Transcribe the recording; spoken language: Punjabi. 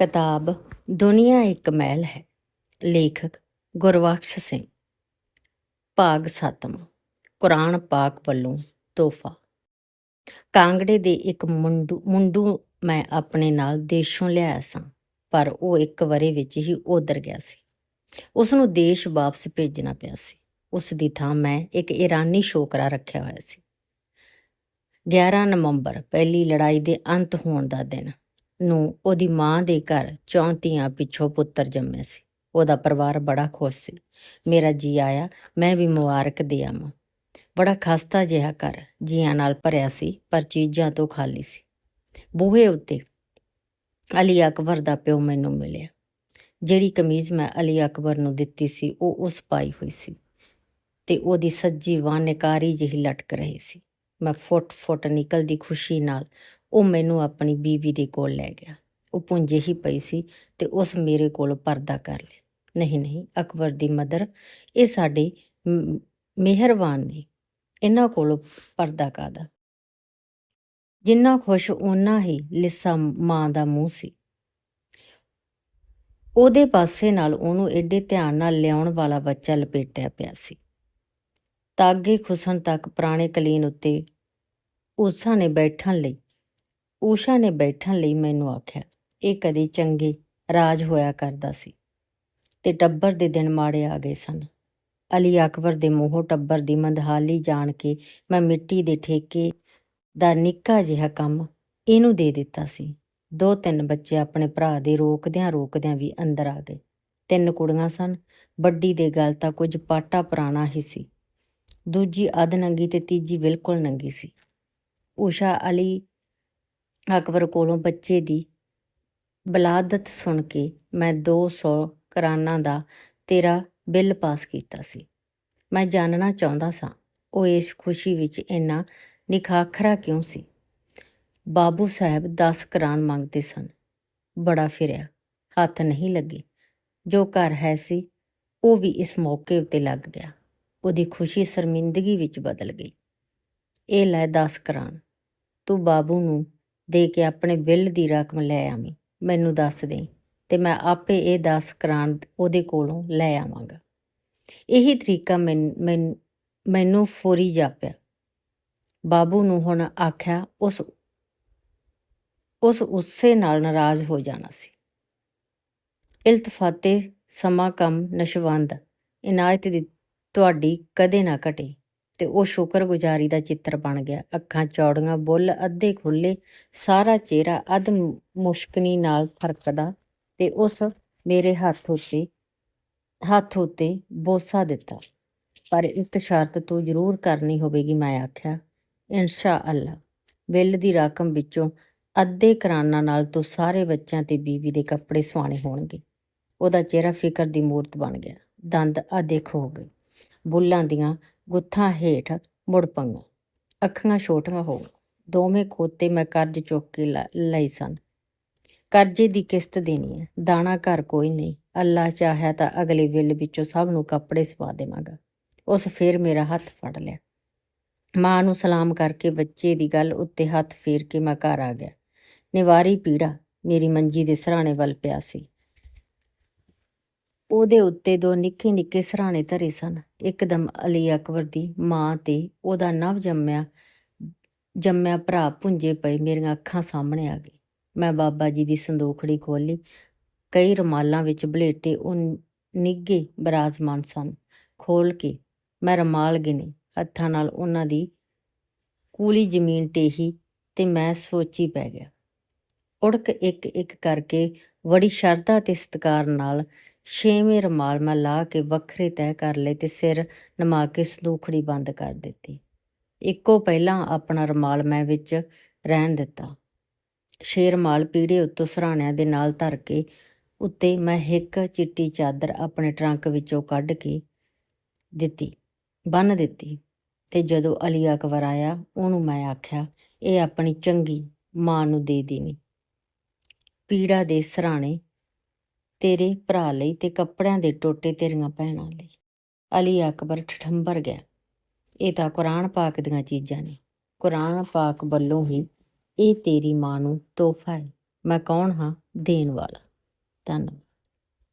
ਕਿਤਾਬ ਦੁਨੀਆ ਇੱਕ ਮਹਿਲ ਹੈ। ਲੇਖਕ ਗੁਰਬਖਸ਼ ਸਿੰਘ। ਭਾਗ ਸੱਤਵਾਂ। ਕੁਰਾਨ ਪਾਕ ਵੱਲੋਂ ਤੋਹਫਾ। ਕਾਂਗੜੇ ਦੇ ਇੱਕ ਮੁੰਡੂ ਮੁੰਡੂ ਮੈਂ ਆਪਣੇ ਨਾਲ ਦੇਸ਼ੋਂ ਲਿਆਇਆ ਸਾਂ, ਪਰ ਉਹ ਇੱਕ ਵਰੇ ਵਿੱਚ ਹੀ ਉਧਰ ਗਿਆ ਸੀ। ਉਸ ਨੂੰ ਦੇਸ਼ ਵਾਪਸ ਭੇਜਣਾ ਪਿਆ ਸੀ। ਉਸ ਦੀ ਥਾਂ ਮੈਂ ਇੱਕ ਈਰਾਨੀ ਸ਼ੋਕਰਾ ਰੱਖਿਆ ਹੋਇਆ ਸੀ। 11 ਨਵੰਬਰ, ਪਹਿਲੀ ਲੜਾਈ ਦੇ ਅੰਤ ਹੋਣ ਦਾ ਦਿਨ। ਨੂੰ ਉਹਦੀ ਮਾਂ ਦੇ ਘਰ ਚੌਂਤੀਆਂ ਪਿੱਛੋਂ ਪੁੱਤਰ ਜੰਮਿਆ ਸੀ। ਉਹਦਾ ਪਰਿਵਾਰ ਬੜਾ ਖੁਸ਼ ਸੀ। ਮੇਰਾ ਜੀ ਆਇਆ, ਮੈਂ ਵੀ ਮੁਬਾਰਕ ਦੇ ਆਵਾਂ। ਬੜਾ ਖਸਤਾ ਜਿਹਾ ਘਰ ਜੀਆਂ ਨਾਲ ਭਰਿਆ ਸੀ, ਪਰ ਚੀਜ਼ਾਂ ਤੋਂ ਖਾਲੀ ਸੀ। ਬੂਹੇ ਉੱਤੇ ਅਲੀ ਅਕਬਰ ਦਾ ਪਿਓ ਮੈਨੂੰ ਮਿਲਿਆ। ਜਿਹੜੀ ਕਮੀਜ਼ ਮੈਂ ਅਲੀ ਅਕਬਰ ਨੂੰ ਦਿੱਤੀ ਸੀ, ਉਹ ਉਸ ਪਾਈ ਹੋਈ ਸੀ ਤੇ ਉਹਦੀ ਸੱਜੀ ਬਾਂਹ ਨਿਕਾਰੀ ਜਿਹੀ ਲਟਕ ਰਹੀ ਸੀ। ਮੈਂ ਫੁੱਟ ਫੁੱਟ ਨਿਕਲਦੀ ਖੁਸ਼ੀ ਨਾਲ ਉਹ ਮੈਨੂੰ ਆਪਣੀ ਬੀਵੀ ਦੇ ਕੋਲ ਲੈ ਗਿਆ। ਉਹ ਪੁੰਜੇ ਹੀ ਪਈ ਸੀ ਤੇ ਉਸ ਮੇਰੇ ਕੋਲ ਪਰਦਾ ਕਰ ਲਿਆ। ਨਹੀਂ ਨਹੀਂ, ਅਕਬਰ ਦੀ ਮਦਰ, ਇਹ ਸਾਡੇ ਮਿਹਰਬਾਨ ਨੇ। ਇਹਨਾਂ ਕੋਲ ਪਰਦਾ ਕਾਦਾ ਜਿੰਨਾ ਖੁਸ਼ ਓਨਾ ਹੀ ਲਿੱਸਾ ਮਾਂ ਦਾ ਮੂੰਹ ਸੀ। ਉਹਦੇ ਪਾਸੇ ਨਾਲ ਉਹਨੂੰ ਏਡੇ ਧਿਆਨ ਨਾਲ ਲਿਆਉਣ ਵਾਲਾ ਬੱਚਾ ਲਪੇਟਿਆ ਪਿਆ ਸੀ। ਤਾਗੇ ਖੁਸਣ ਤੱਕ ਪੁਰਾਣੇ ਕਲੀਨ ਉੱਤੇ ਉਸਾ ਨੇ ਬੈਠਣ ਲਈ ਊਸ਼ਾ ਨੇ ਬੈਠਣ ਲਈ ਮੈਨੂੰ ਆਖਿਆ, ਇਹ ਕਦੇ ਚੰਗੇ ਰਾਜ ਹੋਇਆ ਕਰਦਾ ਸੀ। ਤੇ ਟੱਬਰ ਦੇ ਦਿਨ ਮਾੜੇ ਆ ਗਏ ਸਨ। ਅਲੀ ਅਕਬਰ ਦੇ ਮੂੰਹੋਂ ਟੱਬਰ ਦੀ ਮੰਦਹਾਲੀ ਜਾਣ ਕੇ ਮੈਂ ਮਿੱਟੀ ਦੇ ਠੇਕੇ ਦਾ ਨਿੱਕਾ ਜਿਹਾ ਕੰਮ ਇਹਨੂੰ ਦੇ ਦਿੱਤਾ ਸੀ। ਦੋ ਤਿੰਨ ਬੱਚੇ ਆਪਣੇ ਭਰਾ ਦੇ ਰੋਕਦਿਆਂ ਰੋਕਦਿਆਂ ਵੀ ਅੰਦਰ ਆ ਗਏ। ਤਿੰਨ ਕੁੜੀਆਂ ਸਨ, ਵੱਡੀ ਦੇ ਗੱਲ ਤਾਂ ਕੁਝ ਪਾਟਾ ਪੁਰਾਣਾ ਹੀ ਸੀ। ਦੂਜੀ ਅਧ ਨੰਗੀ ਤੇ ਤੀਜੀ ਬਿਲਕੁਲ ਨੰਗੀ ਸੀ। ਊਸ਼ਾ ਅਲੀ ਅਕਬਰ ਕੋਲੋਂ ਬੱਚੇ ਦੀ ਬਲਾਦਤ ਸੁਣ ਕੇ ਮੈਂ 200 ਕਰਾਨਾਂ ਦਾ ਤੇਰਾ ਬਿੱਲ ਪਾਸ ਕੀਤਾ ਸੀ। ਮੈਂ ਜਾਣਨਾ ਚਾਹੁੰਦਾ ਸਾਂ, ਉਹ ਇਸ ਖੁਸ਼ੀ ਵਿੱਚ ਇੰਨਾ ਨਿਖਾਖਰਾ ਕਿਉਂ ਸੀ? ਬਾਬੂ ਸਾਹਿਬ 10 ਕਰਾਨ ਮੰਗਦੇ ਸਨ। ਬੜਾ ਫਿਰਿਆ, ਹੱਥ ਨਹੀਂ ਲੱਗੇ। ਜੋ ਘਰ ਹੈ ਸੀ, ਉਹ ਵੀ ਇਸ ਮੌਕੇ ਉੱਤੇ ਲੱਗ ਗਿਆ। ਉਹਦੀ ਖੁਸ਼ੀ ਸ਼ਰਮਿੰਦਗੀ ਵਿੱਚ ਬਦਲ ਗਈ। ਇਹ ਲੈ 10 ਕਰਾਨ, ਤੂੰ ਬਾਬੂ ਨੂੰ ਦੇ ਕੇ ਆਪਣੇ ਬਿੱਲ ਦੀ ਰਕਮ ਲੈ ਆਵੀਂ, ਮੈਨੂੰ ਦੱਸ ਦੇ ਤੇ ਮੈਂ ਆਪੇ ਇਹ 10 ਕਰਾਨ ਉਹਦੇ ਕੋਲੋਂ ਲੈ ਆਵਾਂਗਾ। ਇਹੀ ਤਰੀਕਾ ਮੈਨ- ਮੈਨ- ਮੈਨੂੰ ਫੋਰੀ ਜਾਪਿਆ। ਬਾਬੂ ਨੂੰ ਹੁਣ ਆਖਿਆ ਉਸ ਉਸ ਉਸੇ ਨਾਲ ਨਾਰਾਜ਼ ਹੋ ਜਾਣਾ ਸੀ। ਇਲਤਫਾਤੇ ਸਮਾਂ ਕੰਮ ਨਸ਼ਵੰਦ, ਇਨਾਇਤ ਦੀ ਤੁਹਾਡੀ ਕਦੇ ਨਾ ਘਟੇ। ਤੇ ਉਹ ਸ਼ੁਕਰਗੁਜ਼ਾਰੀ ਦਾ ਚਿੱਤਰ ਬਣ ਗਿਆ। ਅੱਖਾਂ ਚੌੜੀਆਂ, ਬੁੱਲ ਅੱਧੇ ਖੁੱਲੇ ਸਾਰਾ ਚਿਹਰਾ ਅਧ ਮੁਸ਼ਕਨੀ ਨਾਲ ਫਰਕਦਾ ਤੇ ਉਸ ਮੇਰੇ ਹੱਥ ਉੱਤੇ ਹੱਥ ਉੱਤੇ ਬੋਸਾ ਦਿੱਤਾ। ਪਰ ਇੱਕ ਸ਼ਰਤ ਤੂੰ ਜ਼ਰੂਰ ਕਰਨੀ ਹੋਵੇਗੀ, ਮੈਂ ਆਖਿਆ। ਇਨਸ਼ਾ ਅੱਲਾ ਬਿੱਲ ਦੀ ਰਕਮ ਵਿੱਚੋਂ ਅੱਧੇ ਕਰਾਨਾਂ ਨਾਲ ਤੂੰ ਸਾਰੇ ਬੱਚਿਆਂ ਤੇ ਬੀਵੀ ਦੇ ਕੱਪੜੇ ਸਵਾਣੇ ਹੋਣਗੇ। ਉਹਦਾ ਚਿਹਰਾ ਫਿਕਰ ਦੀ ਮੂਰਤ ਬਣ ਗਿਆ। ਦੰਦ ਅਦੇਖ ਹੋ ਗਏ। ਬੁੱਲਾਂ ਦੀਆਂ ਗੁੱਥਾਂ ਹੇਠ ਮੁੜ ਪੰਗਾ। ਅੱਖਾਂ ਛੋਟੀਆਂ ਹੋ ਗਈਆਂ। ਦੋਵੇਂ ਖੋਤੇ ਮੈਂ ਕਰਜ਼ ਚੁੱਕ ਕੇ ਲ- ਲਏ ਸਨ। ਕਰਜ਼ੇ ਦੀ ਕਿਸ਼ਤ ਦੇਣੀ ਹੈ। ਦਾਣਾ ਘਰ ਕੋਈ ਨਹੀਂ। ਅੱਲਾ ਚਾਹਿਆ ਤਾਂ ਅਗਲੇ ਵਿਲ ਵਿੱਚੋਂ ਸਭ ਨੂੰ ਕੱਪੜੇ ਸਵਾ ਦੇਵਾਂਗਾ। ਉਸ ਫੇਰ ਮੇਰਾ ਹੱਥ ਫੜ ਲਿਆ। ਮਾਂ ਨੂੰ ਸਲਾਮ ਕਰਕੇ ਬੱਚੇ ਦੀ ਗੱਲ ਉੱਤੇ ਹੱਥ ਫੇਰ ਕੇ ਮੈਂ ਘਰ ਆ ਗਿਆ। ਨਿਵਾਰੀ ਪੀੜਾ ਮੇਰੀ ਮੰਜੀ ਦੇ ਸਰਾਣੇ ਵੱਲ ਪਿਆ ਸੀ। ਉਹਦੇ ਉੱਤੇ ਦੋ ਨਿੱਕੇ ਨਿੱਕੇ ਸਰਾਣੇ ਧਰੇ ਸਨ। ਇੱਕਦਮ ਅਲੀ ਅਕਬਰ ਦੀ ਮਾਂ ਤੇ ਉਹਦਾ ਨਵ ਜੰਮਿਆ ਜੰਮਿਆ ਭਰਾ ਪੁੰਜੇ ਪਏ ਮੇਰੀਆਂ ਅੱਖਾਂ ਸਾਹਮਣੇ ਆ ਗਏ। ਮੈਂ ਬਾਬਾ ਜੀ ਦੀ ਸੰਦੋਖੜੀ ਖੋਲੀ ਕਈ ਰੁਮਾਲਾਂ ਵਿੱਚ ਬਲੇਟੇ ਉਹ ਨਿੱਗੇ ਬਰਾਜਮਾਨ ਸਨ। ਖੋਲ ਕੇ ਮੈਂ ਰਮਾਲ ਗਿਣੇ। ਹੱਥਾਂ ਨਾਲ ਉਹਨਾਂ ਦੀ ਕੂਲੀ ਜ਼ਮੀਨ ਟੇਹੀ ਤੇ ਮੈਂ ਸੋਚੀ ਪੈ ਗਿਆ। ਉੜਕ ਇੱਕ ਇੱਕ ਕਰਕੇ ਬੜੀ ਸ਼ਰਧਾ ਤੇ ਸਤਿਕਾਰ ਨਾਲ ਛੇਵੇਂ ਰਮਾਲ ਮੈਂ ਲਾ ਕੇ ਵੱਖਰੇ ਤੈਅ ਕਰ ਲਏ ਤੇ ਸਿਰ ਨਮਾ ਕੇ ਸੰਦੂਖੜੀ ਬੰਦ ਕਰ ਦਿੱਤੀ। ਇੱਕੋ ਪਹਿਲਾਂ ਆਪਣਾ ਰਮਾਲ ਮੈਂ ਵਿੱਚ ਰਹਿਣ ਦਿੱਤਾ। ਛੇ ਰਮਾਲ ਪੀੜੇ ਉੱਤੋਂ ਸਰਾਣਿਆਂ ਦੇ ਨਾਲ ਧਰ ਕੇ ਉੱਤੇ ਮੈਂ ਇੱਕ ਚਿੱਟੀ ਚਾਦਰ ਆਪਣੇ ਟਰੰਕ ਵਿੱਚੋਂ ਕੱਢ ਕੇ ਦਿੱਤੀ, ਬੰਨ ਦਿੱਤੀ ਤੇ ਜਦੋਂ ਅਲੀ ਅਕਬਰ ਆਇਆ, ਉਹਨੂੰ ਮੈਂ ਆਖਿਆ, ਇਹ ਆਪਣੀ ਚੰਗੀ ਮਾਂ ਨੂੰ ਦੇ ਦੇਣੀ ਪੀੜਾ ਦੇ ਸਰਾਣੇ ਤੇਰੇ ਭਰਾ ਲਈ ਤੇ ਕੱਪੜਿਆਂ ਦੇ ਟੋਟੇ ਤੇਰੀਆਂ ਭੈਣਾਂ ਲਈ। ਅਲੀ ਅਕਬਰ ਠਠੰਬਰ ਗਿਆ। ਇਹ ਤਾਂ ਕੁਰਾਨ ਪਾਕ ਦੀਆਂ ਚੀਜ਼ਾਂ ਨੇ। ਕੁਰਾਨ ਪਾਕ ਵੱਲੋਂ ਹੀ ਇਹ ਤੇਰੀ ਮਾਂ ਨੂੰ ਤੋਹਫਾ ਹੈ। ਮੈਂ ਕੌਣ ਹਾਂ? ਦੇਣ ਵਾਲਾ। ਧੰਨਵਾਦ।